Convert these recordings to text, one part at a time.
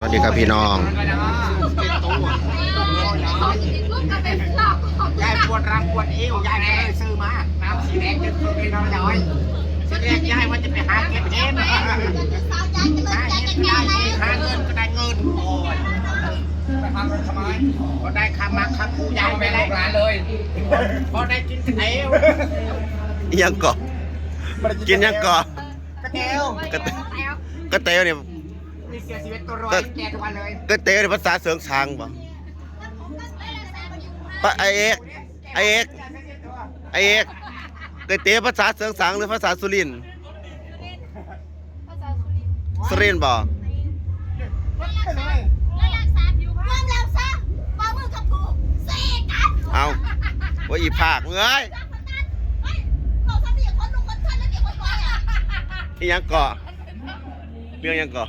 สวัสดีครับพี่น้องยายปวดรังปวดเอวยายก็เลยซื้อมาน้ำสีแดงจะซื้อไปน้อยน้อยแดงยายว่าจะไปหาเก็บเงินหาเงินหาเงินก็ได้เงินโอ้ยไปหาเงินทำไมก็ได้คำมาคำคูยายไปแล้วร้านเลยพอได้กินเทียวอิหยังกาะกินยังกาะกระเทียวกระเตกระเตวเนี่ย มีเสียชีวิตตัวรอยแกทุกวันเลยกระเตวเนี่ยภาษาเสริงสางบ่ปะไอเอกไอเอกไอเอกกระเตวภาษาเสริงสางหรือภาษาสุรินทร์สุรินทร์บ่เอาว่าอีภาคเอ้ยอิหยังเกาะเรื่องหยังเกาะ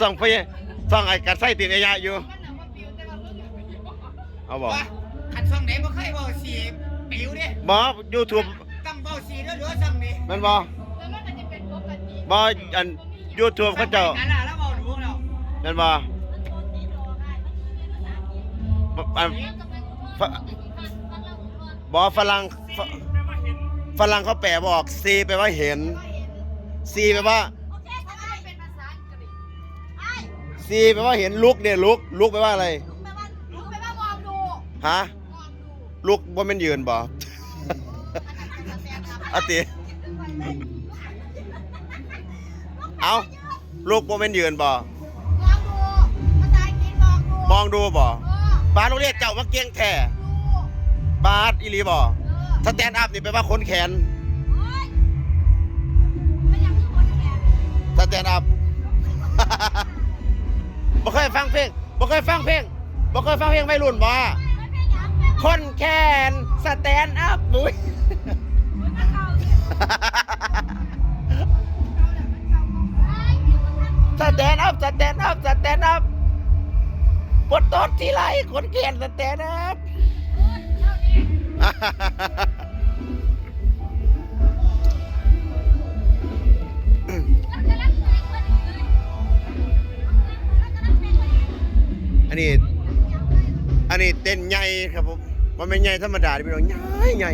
ส่องไปส่องไอ้กัดไส้ติดไอ้ยะอยู่ เอาบ่ว่าขันซ่องไหนบ่เคยบ่สีปิวเนี่ยบ่ YouTube ตั้งเบาสีแล้วเหลือซ่องนี้แม่นบ่บ่อัน YouTube เขาเจ้านั่นล่ะแล้วเบาดูแล้วแม่นบ่บ่อันฝบ่ฝรั่งฝฝรั่งเขาแปลบอก C แปลว่าเห็น C แปลว่า C แปลว่าเห็นลุกเนี่ยลุกลุกแปลว่าอะไรฮะลุกว่ามันยืนบ่อาติเอาลูกว่ามันยืนบ่มองดูบ่บาสโรงเรียนเจ้ามาเกียงแท้บาสอีหลีบ่สแตนด์อัพนี่แปลว่าคนแขนสแตนด์อัพ บ่เคยฟังเพลงบ่เคยฟังเพลงบ่เคยฟังเพลงวัยรุ่นบ่คนแขนสแตนอัพบุ้ยสแตนอัพสแตนอัพสแตนอัพปวดต้นทีไรคนแขนสแตนอัพ อันนี้ อันนี้เต้นใหญ่ครับผมมันไม่ใหญ่ธรรมดาดิพี่น้องใหญ่ใหญ่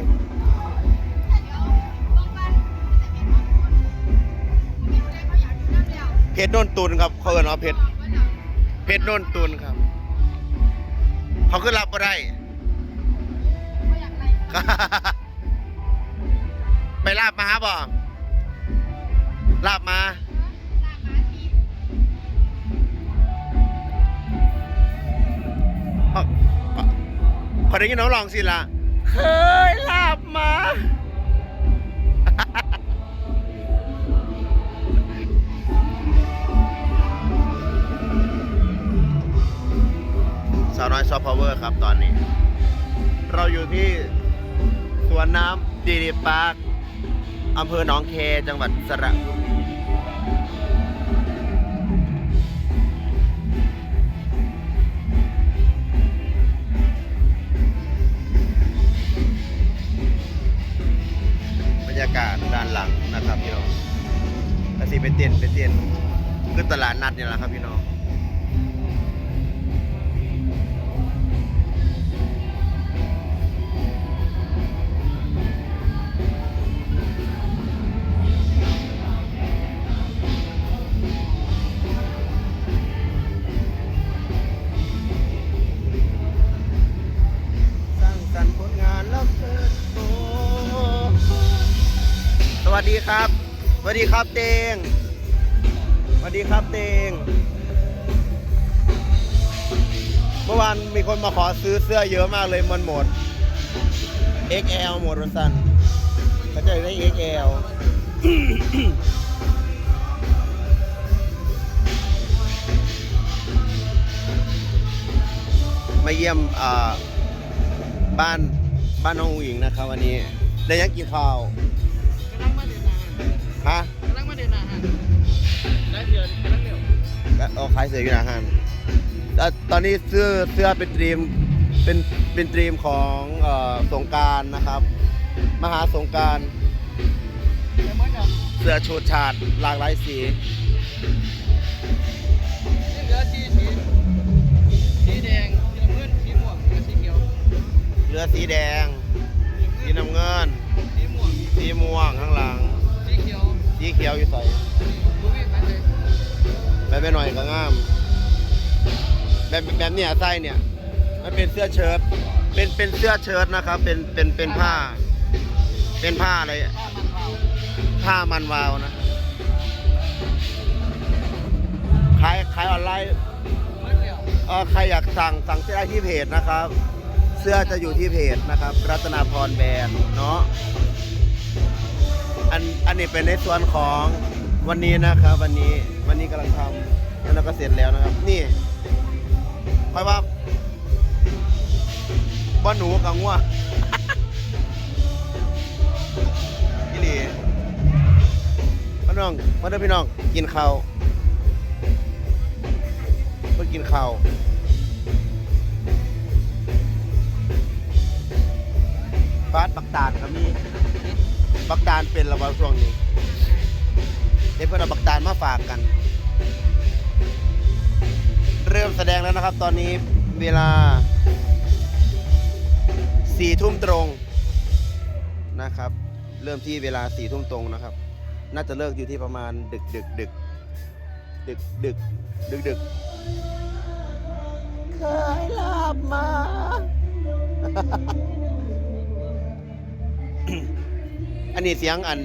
เพชรโนนตุนครับเขาเอิ้นว่าเพชรเพชรโนนตุนครับ เขาขึ้นรับก็ได้ไปลาบมาหาบ่ลาบมา ได้ยินน้องลองสิละเคยลาบมา สาวน้อยซอฟต์พาวเวอร์ครับตอนนี้ เราอยู่ที่สวนน้ำดีดีปาร์คอำเภอหนองแคจังหวัดสระบุรีบร เป็นเตียนเป็นเตียนคือตลาดนัดนี่แหละครับพี่น้อง วัสดีครับเตงสวัสดีครับเตง เมื่อวานมีคนมาขอซื้อเสื้อเยอะมากเลยมันหมด XL หมดวันสันเขาจะได้ XL มาเยี่ยมบ้านบ้านน้องอุ๋งนะครับวันนี้ได้ยังกินข้าว เอาขายเสืออยู่หนาห้างแล้วตอนนี้เสื้อเสื้อเป็นตรีมเป็นเป็นตรีมของเอ่อสงกรารนะครับ มหาสงกรารแต่เหมือนกับเสื้อชูดฉาดหลากหลายสีที่เหลือสีสีสีแดงสีน้ำเงินสีม่วงแล้วสีเขียวเรือสีแดง สีน้ำเงิน สีม่วงสีม่วงข้างหลัง สีเขียวสีเขียวอยู่ใส่บุ้ยไปเลย แบบไปหน่อยก็งาม แบบแบบเนี้ยไส้เนี่ย มันเป็นเสื้อเชิ้ตเป็นเป็นเสื้อเชิ้ตนะครับ เป็นเป็นเป็นผ้า เป็นผ้าอะไรผ้ามันวาวนะขายขายออนไลน์เมื่อเดียวเออใครอยากสั่งสั่งเสื้อได้ที่เพจนะครับ เสื้อจะอยู่ที่เพจนะครับ รัตนาพรแบรนด์เนาะอันอันนี้เป็นในส่วนของ วันนี้นะครับ วันนี้วันนี้กำลังทำแล้วเราก็เสร็จแล้วนะครับ นี่ค่อยว่าบ้านหนูกับงัวพี่หลีพี่น้องมาเด้อพี่น้องกินข้าวเพื่อกินข้าวฟาดบักตาลครับนี่บักตาลเป็นระบาช่วงนี้ เดี๋ยวเพื่อนเอาบักตาลมาฝากกัน เริ่มแสดงแล้วนะครับ ตอนนี้เวลาสี่ทุ่มตรงนะครับ เริ่มที่เวลาสี่ทุ่มตรงนะครับ น่าจะเลิกอยู่ที่ประมาณดึกดึกดึกดึกดึกดึกดึกเคยหลับมา อันนี้เสียงอัน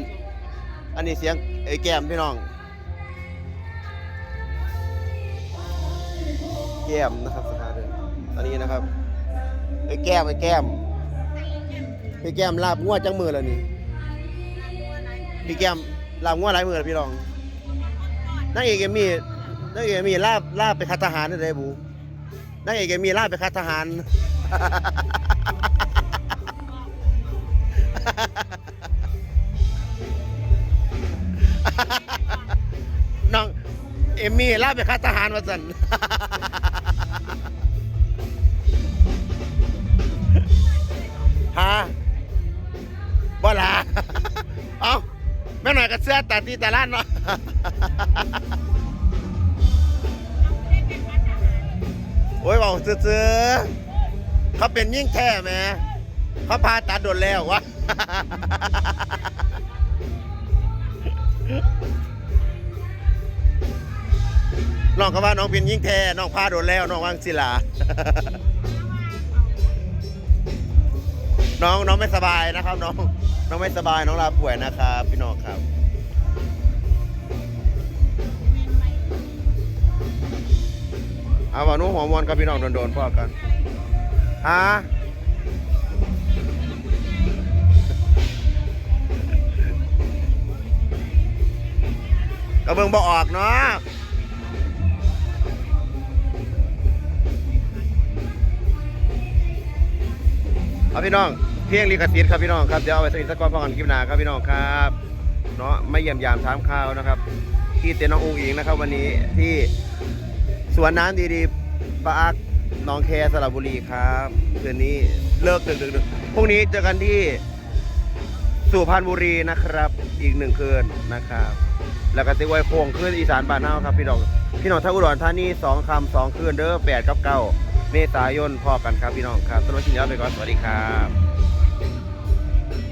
อันนี้เสียง ไอ้แก้มพี่น้อง แก้มนะครับสภานเดินตอนนี้นะครับไอ้แก้มไอ้แก้มไอ้แก้มลาบงัวจังมือแล้วนี่พี่แก้มลาบงัวหลายมือแล้วพี่น้องนางเอกเอมี่นางเอกเอมีลาบลาบไปคัดทหารนี่เลยบูนางเอกเอมีลาบไปคัดทหาร เอมี่ลาไปคัดทหารมาสันฮะบ่ลาเอ้าแม่หน่อยกับเสื้อตาตีตาล้านเนาะโอ้ยบอกซื้อเขาเป็นยิ่งแท้แหม่เขาพาตัดโดนแล้ววะ น้องก็ว่าน้องเป็นยิ่งแท้น้องพาโดนแล้วน้องวังศิลา น้องน้องไม่สบายนะครับ น้องน้องไม่สบายน้องลาป่วยนะครับพี่น้องครับเอาว่านู้หัวมอนกับพี่น้องโดนๆพ่อกันฮะก็เบิ่งบ่ออกเนาะ เอาพี่น้อง เพียงลิขสิทธิ์ครับพี่น้องครับ เดี๋ยวเอาไปสนิทสักก่อนพอกันคลิปหน้าครับพี่น้องครับเนาะไม่เยี่ยมยามถามข่าวนะครับ ที่เต็นท์น้องอุ้งอิงนะครับ วันนี้ที่สวนน้ำดีๆปาร์คหนองแคสระบุรีครับคืนนี้เลิกดึกดึกพรุ่งนี้เจอกันที่สุพรรณบุรีนะครับ อีกหนึ่งคืนนะครับ แล้วก็ติไว้โค้งขึ้นอีสานบ้านเฮาครับ พี่น้องพี่น้องท่าอุดรธานีสองคำสองคืนเด้อแปดกับเก้า เมษายนพอกันครับพี่น้องครับสำหรับชิ้นี้อาไปก่อนสวัสดีครับ